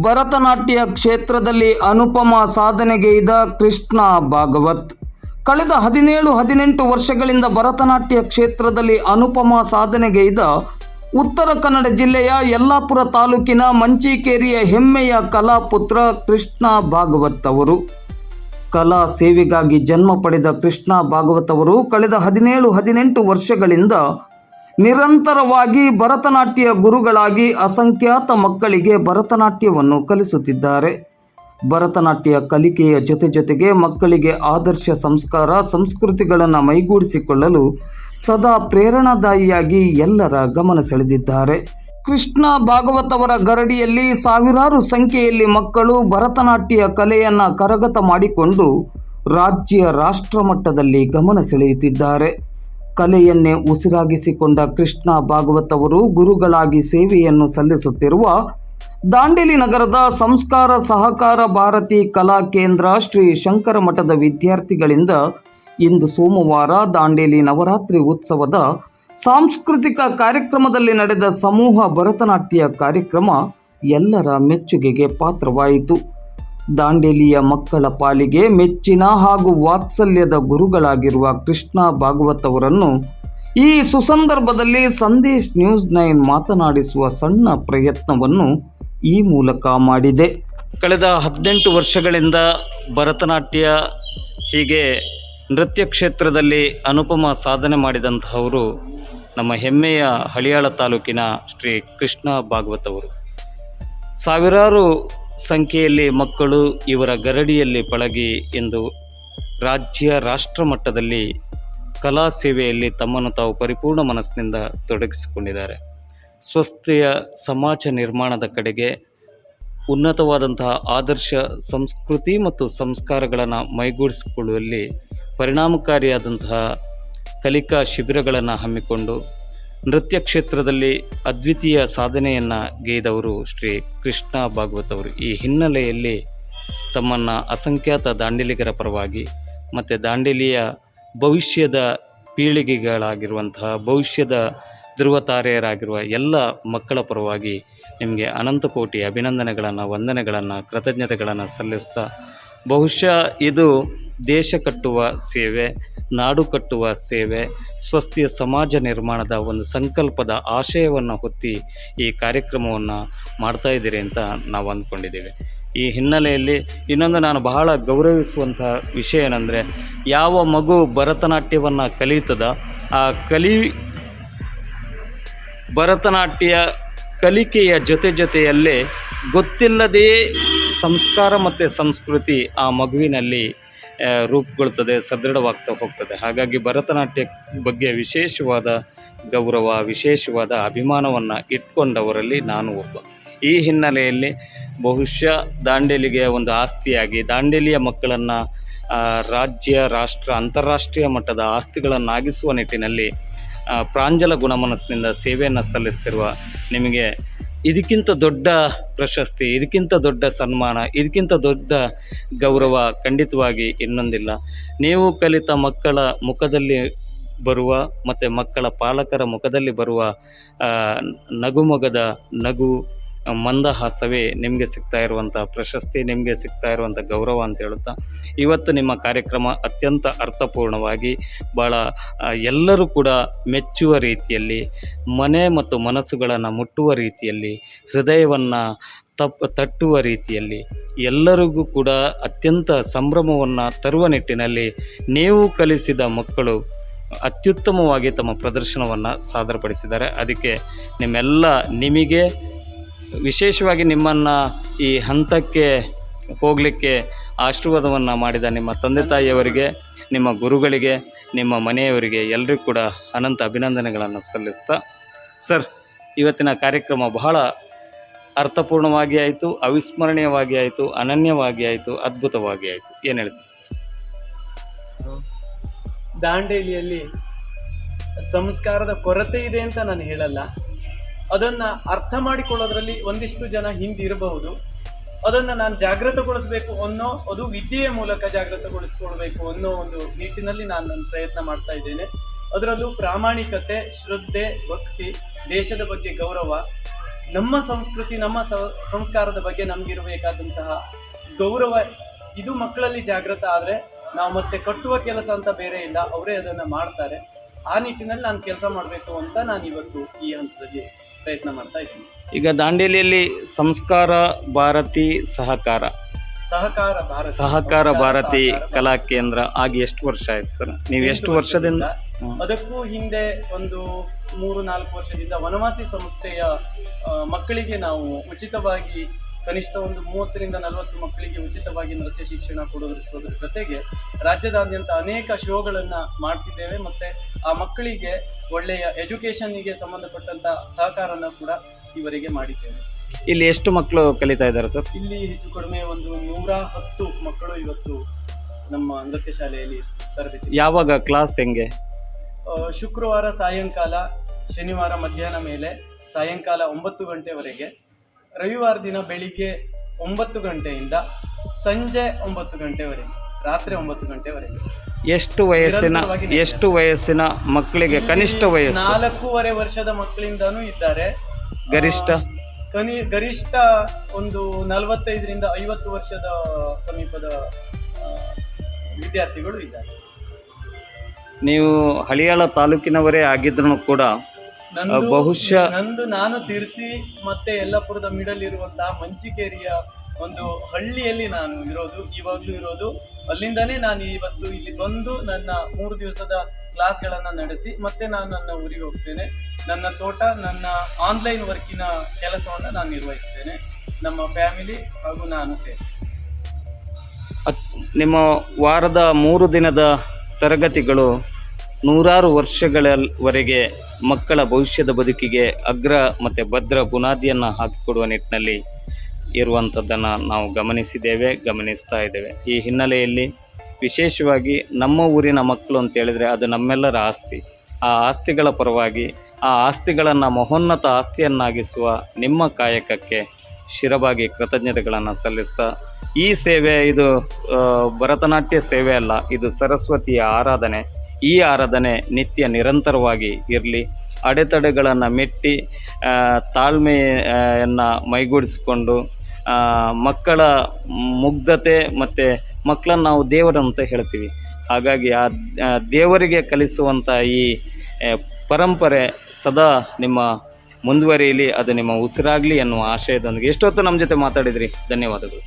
ಭರತನಾಟ್ಯ ಕ್ಷೇತ್ರದಲ್ಲಿ ಅನುಪಮ ಸಾಧನೆಗೈದ ಕೃಷ್ಣ ಭಾಗವತ್. ಕಳೆದ ಹದಿನೇಳು, ಹದಿನೆಂಟು ವರ್ಷಗಳಿಂದ ಭರತನಾಟ್ಯ ಕ್ಷೇತ್ರದಲ್ಲಿ ಅನುಪಮ ಸಾಧನೆಗೈದ ಉತ್ತರ ಕನ್ನಡ ಜಿಲ್ಲೆಯ ಯಲ್ಲಾಪುರ ತಾಲೂಕಿನ ಮಂಚಿಕೇರಿಯ ಹೆಮ್ಮೆಯ ಕಲಾಪುತ್ರ ಕೃಷ್ಣ ಭಾಗವತ್ ಅವರು. ಕಲಾ ಸೇವೆಗಾಗಿ ಜನ್ಮ ಪಡೆದ ಕೃಷ್ಣ ಭಾಗವತ್ ಅವರು ಕಳೆದ ಹದಿನೇಳು, ಹದಿನೆಂಟು ವರ್ಷಗಳಿಂದ ನಿರಂತರವಾಗಿ ಭರತನಾಟ್ಯ ಗುರುಗಳಾಗಿ ಅಸಂಖ್ಯಾತ ಮಕ್ಕಳಿಗೆ ಭರತನಾಟ್ಯವನ್ನು ಕಲಿಸುತ್ತಿದ್ದಾರೆ. ಭರತನಾಟ್ಯ ಕಲಿಕೆಯ ಜೊತೆ ಜೊತೆಗೆ ಮಕ್ಕಳಿಗೆ ಆದರ್ಶ ಸಂಸ್ಕಾರ, ಸಂಸ್ಕೃತಿಗಳನ್ನು ಮೈಗೂಡಿಸಿಕೊಳ್ಳಲು ಸದಾ ಪ್ರೇರಣಾದಾಯಿಯಾಗಿ ಎಲ್ಲರ ಗಮನ ಸೆಳೆದಿದ್ದಾರೆ. ಕೃಷ್ಣ ಭಾಗವತವರ ಗರಡಿಯಲ್ಲಿ ಸಾವಿರಾರು ಸಂಖ್ಯೆಯಲ್ಲಿ ಮಕ್ಕಳು ಭರತನಾಟ್ಯ ಕಲೆಯನ್ನು ಕರಗತ ಮಾಡಿಕೊಂಡು ರಾಜ್ಯ ರಾಷ್ಟ್ರ ಮಟ್ಟದಲ್ಲಿ ಗಮನ ಸೆಳೆಯುತ್ತಿದ್ದಾರೆ. ಕಲೆಯನ್ನೇ ಉಸಿರಾಗಿಸಿಕೊಂಡ ಕೃಷ್ಣ ಭಾಗವತ್ ಅವರು ಗುರುಗಳಾಗಿ ಸೇವೆಯನ್ನು ಸಲ್ಲಿಸುತ್ತಿರುವ ದಾಂಡೇಲಿ ನಗರದ ಸಂಸ್ಕಾರ ಸಹಕಾರ ಭಾರತಿ ಕಲಾ ಕೇಂದ್ರ ಶ್ರೀ ಶಂಕರ ಮಠದ ವಿದ್ಯಾರ್ಥಿಗಳಿಂದ ಇಂದು ಸೋಮವಾರ ದಾಂಡೇಲಿ ನವರಾತ್ರಿ ಉತ್ಸವದ ಸಾಂಸ್ಕೃತಿಕ ಕಾರ್ಯಕ್ರಮದಲ್ಲಿ ನಡೆದ ಸಮೂಹ ಭರತನಾಟ್ಯ ಕಾರ್ಯಕ್ರಮ ಎಲ್ಲರ ಮೆಚ್ಚುಗೆಗೆ ಪಾತ್ರವಾಯಿತು. ದಾಂಡೇಲಿಯ ಮಕ್ಕಳ ಪಾಲಿಗೆ ಮೆಚ್ಚಿನ ಹಾಗೂ ವಾತ್ಸಲ್ಯದ ಗುರುಗಳಾಗಿರುವ ಕೃಷ್ಣ ಭಾಗವತ್ ಅವರನ್ನು ಈ ಸುಸಂದರ್ಭದಲ್ಲಿ ಸಂದೇಶ್ ನ್ಯೂಸ್ ನೈನ್ ಮಾತನಾಡಿಸುವ ಸಣ್ಣ ಪ್ರಯತ್ನವನ್ನು ಈ ಮೂಲಕ ಮಾಡಿದೆ. ಕಳೆದ ಹದಿನೆಂಟು ವರ್ಷಗಳಿಂದ ಭರತನಾಟ್ಯ ಹೀಗೆ ನೃತ್ಯ ಕ್ಷೇತ್ರದಲ್ಲಿ ಅನುಪಮ ಸಾಧನೆ ಮಾಡಿದಂತಹವರು ನಮ್ಮ ಹೆಮ್ಮೆಯ ಹಳಿಯಾಳ ತಾಲೂಕಿನ ಶ್ರೀ ಕೃಷ್ಣ ಭಾಗವತ್ ಅವರು. ಸಾವಿರಾರು ಸಂಖ್ಯೆಯಲ್ಲಿ ಮಕ್ಕಳು ಇವರ ಗರಡಿಯಲ್ಲಿ ಪಳಗಿ ಎಂದು ರಾಜ್ಯ ರಾಷ್ಟ್ರ ಮಟ್ಟದಲ್ಲಿ ಕಲಾ ಸೇವೆಯಲ್ಲಿ ತಮ್ಮನ್ನು ತಾವು ಪರಿಪೂರ್ಣ ಮನಸ್ಸಿನಿಂದ ತೊಡಗಿಸಿಕೊಂಡಿದ್ದಾರೆ. ಸ್ವಸ್ಥೆಯ ಸಮಾಜ ನಿರ್ಮಾಣದ ಕಡೆಗೆ ಉನ್ನತವಾದಂತಹ ಆದರ್ಶ ಸಂಸ್ಕೃತಿ ಮತ್ತು ಸಂಸ್ಕಾರಗಳನ್ನು ಮೈಗೂಡಿಸಿಕೊಳ್ಳುವಲ್ಲಿ ಪರಿಣಾಮಕಾರಿಯಾದಂತಹ ಕಲಿಕಾ ಶಿಬಿರಗಳನ್ನು ಹಮ್ಮಿಕೊಂಡು ನೃತ್ಯ ಕ್ಷೇತ್ರದಲ್ಲಿ ಅದ್ವಿತೀಯ ಸಾಧನೆಯನ್ನು ಗೈದವರು ಶ್ರೀ ಕೃಷ್ಣ ಭಾಗವತ್ ಅವರು. ಈ ಹಿನ್ನೆಲೆಯಲ್ಲಿ ತಮ್ಮನ್ನು ಅಸಂಖ್ಯಾತ ದಾಂಡೇಲಿಗರ ಪರವಾಗಿ ಮತ್ತು ದಾಂಡೇಲಿಯ ಭವಿಷ್ಯದ ಪೀಳಿಗೆಗಳಾಗಿರುವಂತಹ ಭವಿಷ್ಯದ ಧ್ರುವತಾರೆಯರಾಗಿರುವ ಎಲ್ಲ ಮಕ್ಕಳ ಪರವಾಗಿ ನಿಮಗೆ ಅನಂತ ಕೋಟಿ ಅಭಿನಂದನೆಗಳನ್ನು, ವಂದನೆಗಳನ್ನು, ಕೃತಜ್ಞತೆಗಳನ್ನು ಸಲ್ಲಿಸ್ತಾ ಬಹುಶಃ ಇದು ದೇಶ ಕಟ್ಟುವ ಸೇವೆ, ನಾಡು ಕಟ್ಟುವ ಸೇವೆ, ಸ್ವಸ್ತಿಯ ಸಮಾಜ ನಿರ್ಮಾಣದ ಒಂದು ಸಂಕಲ್ಪದ ಆಶಯವನ್ನು ಹೊತ್ತಿ ಈ ಕಾರ್ಯಕ್ರಮವನ್ನು ಮಾಡ್ತಾ ಇದ್ದೀರಿ ಅಂತ ನಾವು ಅಂದ್ಕೊಂಡಿದ್ದೀವಿ. ಈ ಹಿನ್ನೆಲೆಯಲ್ಲಿ ಇನ್ನೊಂದು ನಾನು ಬಹಳ ಗೌರವಿಸುವಂಥ ವಿಷಯ ಏನಂದರೆ, ಯಾವ ಮಗು ಭರತನಾಟ್ಯವನ್ನು ಕಲಿಯುತ್ತದ ಆ ಕಲಿ, ಭರತನಾಟ್ಯ ಕಲಿಕೆಯ ಜೊತೆ ಜೊತೆಯಲ್ಲೇ ಗೊತ್ತಿಲ್ಲದೇ ಸಂಸ್ಕಾರ ಮತ್ತು ಸಂಸ್ಕೃತಿ ಆ ಮಗುವಿನಲ್ಲಿ ರೂಪುಗೊಳ್ತದೆ, ಸದೃಢವಾಗ್ತಾ ಹೋಗ್ತದೆ. ಹಾಗಾಗಿ ಭರತನಾಟ್ಯ ಬಗ್ಗೆ ವಿಶೇಷವಾದ ಗೌರವ, ವಿಶೇಷವಾದ ಅಭಿಮಾನವನ್ನು ಇಟ್ಕೊಂಡವರಲ್ಲಿ ನಾನು ಒಬ್ಬ. ಈ ಹಿನ್ನೆಲೆಯಲ್ಲಿ ಬಹುಶಃ ದಾಂಡೇಲಿಗೆ ಒಂದು ಆಸ್ತಿಯಾಗಿ, ದಾಂಡೇಲಿಯ ಮಕ್ಕಳನ್ನು ರಾಜ್ಯ, ರಾಷ್ಟ್ರ, ಅಂತಾರಾಷ್ಟ್ರೀಯ ಮಟ್ಟದ ಆಸ್ತಿಗಳನ್ನಾಗಿಸುವ ನಿಟ್ಟಿನಲ್ಲಿ ಪ್ರಾಂಜಲ ಗುಣಮನಸ್ಸಿನಿಂದ ಸೇವೆಯನ್ನು ಸಲ್ಲಿಸ್ತಿರುವ ನಿಮಗೆ ಇದಕ್ಕಿಂತ ದೊಡ್ಡ ಪ್ರಶಸ್ತಿ, ಇದಕ್ಕಿಂತ ದೊಡ್ಡ ಸನ್ಮಾನ, ಇದಕ್ಕಿಂತ ದೊಡ್ಡ ಗೌರವ ಖಂಡಿತವಾಗಿ ಇನ್ನೊಂದಿಲ್ಲ. ನೀವು ಕಲಿತ ಮಕ್ಕಳ ಮುಖದಲ್ಲಿ ಬರುವ ಮತ್ತು ಮಕ್ಕಳ ಪಾಲಕರ ಮುಖದಲ್ಲಿ ಬರುವ ನಗುಮೊಗದ ನಗು ಮಂದಹಾಸವೇ ನಿಮಗೆ ಸಿಗ್ತಾ ಇರುವಂಥ ಪ್ರಶಸ್ತಿ, ನಿಮಗೆ ಸಿಗ್ತಾ ಇರುವಂಥ ಗೌರವ ಅಂತ ಹೇಳುತ್ತಾ, ಇವತ್ತು ನಿಮ್ಮ ಕಾರ್ಯಕ್ರಮ ಅತ್ಯಂತ ಅರ್ಥಪೂರ್ಣವಾಗಿ ಭಾಳ ಎಲ್ಲರೂ ಕೂಡ ಮೆಚ್ಚುವ ರೀತಿಯಲ್ಲಿ, ಮನೆ ಮತ್ತು ಮನಸ್ಸುಗಳನ್ನು ಮುಟ್ಟುವ ರೀತಿಯಲ್ಲಿ, ಹೃದಯವನ್ನು ತಪ್, ತಟ್ಟುವ ರೀತಿಯಲ್ಲಿ, ಎಲ್ಲರಿಗೂ ಕೂಡ ಅತ್ಯಂತ ಸಂಭ್ರಮವನ್ನು ತರುವ ನಿಟ್ಟಿನಲ್ಲಿ ನೀವು ಕಲಿಸಿದ ಮಕ್ಕಳು ಅತ್ಯುತ್ತಮವಾಗಿ ತಮ್ಮ ಪ್ರದರ್ಶನವನ್ನು ಸಾದರಪಡಿಸಿದ್ದಾರೆ. ಅದಕ್ಕೆ ನಿಮ್ಮೆಲ್ಲ ನಿಮಗೆ ವಿಶೇಷವಾಗಿ ನಿಮ್ಮನ್ನು ಈ ಹಂತಕ್ಕೆ ಹೋಗಲಿಕ್ಕೆ ಆಶೀರ್ವಾದವನ್ನು ಮಾಡಿದ ನಿಮ್ಮ ತಂದೆ ತಾಯಿಯವರಿಗೆ, ನಿಮ್ಮ ಗುರುಗಳಿಗೆ, ನಿಮ್ಮ ಮನೆಯವರಿಗೆ ಎಲ್ಲರಿಗೂ ಕೂಡ ಅನಂತ ಅಭಿನಂದನೆಗಳನ್ನು ಸಲ್ಲಿಸ್ತಾ, ಸರ್, ಇವತ್ತಿನ ಕಾರ್ಯಕ್ರಮ ಬಹಳ ಅರ್ಥಪೂರ್ಣವಾಗಿ ಆಯಿತು, ಅವಿಸ್ಮರಣೀಯವಾಗಿ ಆಯಿತು, ಅನನ್ಯವಾಗಿ ಆಯಿತು, ಅದ್ಭುತವಾಗಿ ಆಯಿತು. ಏನು ಹೇಳ್ತೀರಿ ಸರ್? ದಾಂಡೇಲಿಯಲ್ಲಿ ಸಂಸ್ಕಾರದ ಕೊರತೆ ಇದೆ ಅಂತ ನಾನು ಹೇಳಲ್ಲ. ಅದನ್ನ ಅರ್ಥ ಮಾಡಿಕೊಳ್ಳೋದ್ರಲ್ಲಿ ಒಂದಿಷ್ಟು ಜನ ಹಿಂದಿರಬಹುದು. ಅದನ್ನ ನಾನು ಜಾಗೃತಗೊಳಿಸಬೇಕು ಅನ್ನೋ, ಅದು ವಿದ್ಯೆಯ ಮೂಲಕ ಜಾಗೃತಗೊಳಿಸ್ಕೊಳ್ಬೇಕು ಅನ್ನೋ ಒಂದು ನಿಟ್ಟಿನಲ್ಲಿ ನಾನು ನನ್ನ ಪ್ರಯತ್ನ ಮಾಡ್ತಾ ಇದ್ದೇನೆ. ಅದರಲ್ಲೂ ಪ್ರಾಮಾಣಿಕತೆ, ಶ್ರದ್ಧೆ, ಭಕ್ತಿ, ದೇಶದ ಬಗ್ಗೆ ಗೌರವ, ನಮ್ಮ ಸಂಸ್ಕೃತಿ, ನಮ್ಮ ಸಂಸ್ಕಾರದ ಬಗ್ಗೆ ನಮಗಿರಬೇಕಾದಂತಹ ಗೌರವ, ಇದು ಮಕ್ಕಳಲ್ಲಿ ಜಾಗೃತ ಆದರೆ ನಾವು ಮತ್ತೆ ಕಟ್ಟುವ ಕೆಲಸ ಅಂತ ಬೇರೆ ಇಲ್ಲ, ಅವರೇ ಅದನ್ನು ಮಾಡ್ತಾರೆ. ಆ ನಿಟ್ಟಿನಲ್ಲಿ ನಾನು ಕೆಲಸ ಮಾಡಬೇಕು ಅಂತ ನಾನು ಇವತ್ತು ಈ ಹಂತದಲ್ಲಿ ಪ್ರಯತ್ನ ಮಾಡ್ತಾ ಇದ್ದೀನಿ. ಈಗ ದಾಂಡೇಲಿಯಲ್ಲಿ ಸಂಸ್ಕಾರ ಭಾರತಿ ಸಹಕಾರ. ಸಹಕಾರ ಭಾರತಿ. ಸಹಕಾರ ಭಾರತಿ ಕಲಾ ಕೇಂದ್ರ ಆಗಿ ಎಷ್ಟು ವರ್ಷ ಆಯ್ತು ಸರ್? ನೀವು ಎಷ್ಟು ವರ್ಷದಿಂದ ಅದಕ್ಕೂ ಹಿಂದೆ ಒಂದು ಮೂರು ನಾಲ್ಕು ವರ್ಷದಿಂದ ವನವಾಸಿ ಸಂಸ್ಥೆಯ ಮಕ್ಕಳಿಗೆ ನಾವು ಉಚಿತವಾಗಿ ಕನಿಷ್ಠ ಒಂದು ಮೂವತ್ತರಿಂದ ನಲವತ್ತು ಮಕ್ಕಳಿಗೆ ಉಚಿತವಾಗಿ ನೃತ್ಯ ಶಿಕ್ಷಣ ಕೊಡೋದ್ರ ಜೊತೆಗೆ ರಾಜ್ಯದಾದ್ಯಂತ ಅನೇಕ ಶೋಗಳನ್ನು ಮಾಡಿಸಿದ್ದೇವೆ ಮತ್ತು ಆ ಮಕ್ಕಳಿಗೆ ಒಳ್ಳೆಯ ಎಜುಕೇಷನ್ನಿಗೆ ಸಂಬಂಧಪಟ್ಟಂಥ ಸಹಕಾರನ ಕೂಡ ಇವರಿಗೆ ಮಾಡಿದ್ದೇವೆ. ಇಲ್ಲಿ ಎಷ್ಟು ಮಕ್ಕಳು ಕಲಿತಾ ಇದ್ದಾರೆ ಸರ್? ಇಲ್ಲಿ ಹೆಚ್ಚು ಕಡಿಮೆ ಒಂದು ನೂರ ಹತ್ತು ಮಕ್ಕಳು ಇವತ್ತು ನಮ್ಮ ನೃತ್ಯ ಶಾಲೆಯಲ್ಲಿ ತರಬೇತಿ ಯಾವಾಗ ಕ್ಲಾಸ್ ಹೆಂಗೆ? ಶುಕ್ರವಾರ ಸಾಯಂಕಾಲ ಶನಿವಾರ ಮಧ್ಯಾಹ್ನ ಮೇಲೆ ಸಾಯಂಕಾಲ ಒಂಬತ್ತು ಗಂಟೆವರೆಗೆ ರವಿವಾರ ದಿನ ಬೆಳಿಗ್ಗೆ ಒಂಬತ್ತು ಗಂಟೆಯಿಂದ ಸಂಜೆ ಒಂಬತ್ತು ಗಂಟೆವರೆಗೆ ರಾತ್ರಿ ಒಂಬತ್ತು ಗಂಟೆವರೆಗೆ. ಎಷ್ಟು ವಯಸ್ಸಿನ ನಿರಂತರವಾಗಿ ಎಷ್ಟು ವಯಸ್ಸಿನ ಮಕ್ಕಳಿಗೆ ಕನಿಷ್ಠ ವಯಸ್ಸು? ನಾಲ್ಕೂವರೆ ವರ್ಷದ ಮಕ್ಕಳಿಂದನೂ ಇದ್ದಾರೆ. ಗರಿಷ್ಠ? ಕನಿ ಗರಿಷ್ಠ ಒಂದು ನಲವತ್ತೈದರಿಂದ ಐವತ್ತು ವರ್ಷದ ಸಮೀಪದ ಆ, ವಿದ್ಯಾರ್ಥಿಗಳು ಇದ್ದಾರೆ. ನೀವು ಹಳಿಯಾಳ ತಾಲೂಕಿನವರೇ ಆಗಿದ್ರು ಕೂಡ ಬಹುಶಃ- ನಂದು ನಾನು ಸಿರ್ಸಿ ಮತ್ತೆ ಯಲ್ಲಾಪುರದ ಮಿಡಲ್ ಇರುವಂತಹ ಮಂಚಿಕೇರಿಯ ಒಂದು ಹಳ್ಳಿಯಲ್ಲಿ ನಾನು ಇರೋದು ಇವಾಗಲೂ ಇರೋದು. ಅಲ್ಲಿಂದಾನೇ ನಾನು ಇವತ್ತು ಇಲ್ಲಿ ಬಂದು ನನ್ನ ಮೂರು ದಿವಸದ ಕ್ಲಾಸ್ಗಳನ್ನ ನಡೆಸಿ ಮತ್ತೆ ನಾನು ನನ್ನ ಊರಿಗೆ ಹೋಗ್ತೇನೆ. ನನ್ನ ತೋಟ ನನ್ನ ಆನ್ಲೈನ್ ವರ್ಕಿನ ಕೆಲಸವನ್ನು ನಾನು ನಿರ್ವಹಿಸ್ತೇನೆ. ನಮ್ಮ ಫ್ಯಾಮಿಲಿ ಹಾಗೂ ನಾನು ಸೇರಿ. ನಿಮ್ಮ ವಾರದ ಮೂರು ದಿನದ ತರಗತಿಗಳು ನೂರಾರು ವರ್ಷಗಳವರೆಗೆ ಮಕ್ಕಳ ಭವಿಷ್ಯದ ಬದುಕಿಗೆ ಅಗ್ರ ಮತ್ತು ಭದ್ರ ಬುನಾದಿಯನ್ನು ಹಾಕಿಕೊಡುವ ನಿಟ್ಟಿನಲ್ಲಿ ಇರುವಂಥದ್ದನ್ನು ನಾವು ಗಮನಿಸಿದ್ದೇವೆ, ಗಮನಿಸ್ತಾ ಇದ್ದೇವೆ. ಈ ಹಿನ್ನೆಲೆಯಲ್ಲಿ ವಿಶೇಷವಾಗಿ ನಮ್ಮ ಊರಿನ ಮಕ್ಕಳು ಅಂತ ಹೇಳಿದರೆ ಅದು ನಮ್ಮೆಲ್ಲರ ಆಸ್ತಿ. ಆ ಆಸ್ತಿಗಳ ಪರವಾಗಿ ಆ ಆಸ್ತಿಗಳನ್ನು ಮಹೋನ್ನತ ಆಸ್ತಿಯನ್ನಾಗಿಸುವ ನಿಮ್ಮ ಕಾಯಕಕ್ಕೆ ಶಿರವಾಗಿ ಕೃತಜ್ಞತೆಗಳನ್ನು ಸಲ್ಲಿಸ್ತಾ, ಈ ಸೇವೆ ಇದು ಭರತನಾಟ್ಯ ಸೇವೆ ಅಲ್ಲ, ಇದು ಸರಸ್ವತಿಯ ಆರಾಧನೆ. ಈ ಆರಾಧನೆ ನಿತ್ಯ ನಿರಂತರವಾಗಿ ಇರಲಿ. ಅಡೆತಡೆಗಳನ್ನು ಮೆಟ್ಟಿ ತಾಳ್ಮೆಯನ್ನು ಮೈಗೂಡಿಸಿಕೊಂಡು ಮಕ್ಕಳ ಮುಗ್ಧತೆ ಮತ್ತು ಮಕ್ಕಳನ್ನು ನಾವು ದೇವರಂತ ಹೇಳ್ತೀವಿ. ಹಾಗಾಗಿ ಆ ದೇವರಿಗೆ ಕಲಿಸುವಂಥ ಈ ಪರಂಪರೆ ಸದಾ ನಿಮ್ಮ ಮುಂದುವರಿಯಲಿ, ಅದು ನಿಮ್ಮ ಉಸಿರಾಗಲಿ ಎನ್ನುವ ಆಶಯದೊಂದಿಗೆ. ಎಷ್ಟೊತ್ತು ನಮ್ಮ ಜೊತೆ ಮಾತಾಡಿದ್ರಿ? ಧನ್ಯವಾದಗಳು.